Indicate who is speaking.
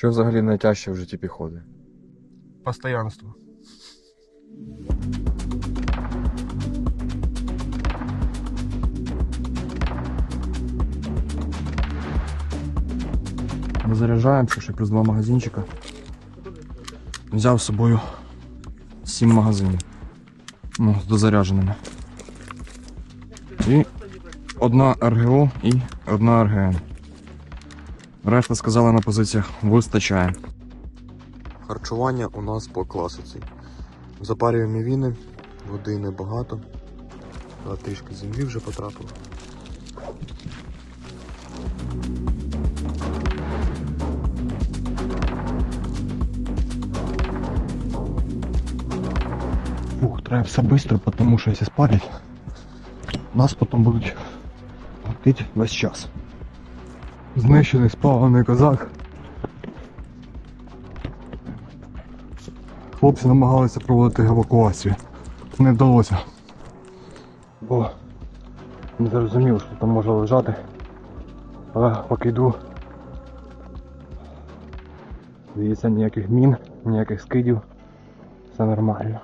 Speaker 1: Що взагалі найтяжче в житті піхоти?
Speaker 2: Постоянство.
Speaker 1: Ми заряджаємося, ще плюс два магазинчика. Взяв з собою сім магазинів. Ну, з дозарядженими. І одна РГО і одна РГН. Решта сказали на позиціях вистачає. Харчування у нас по класиці. Запарюємо віни, води небагато. А трішки землі вже потрапило.
Speaker 2: Фух, треба все швидко, тому що якщо спалять, нас потім будуть гатити весь час. Знищений спаганий козак. Хлопці намагалися проводити евакуацію. Не вдалося. Бо не зрозумів, що там може лежати. Але поки йду. Дивіться, ніяких мін, ніяких скидів. Все нормально.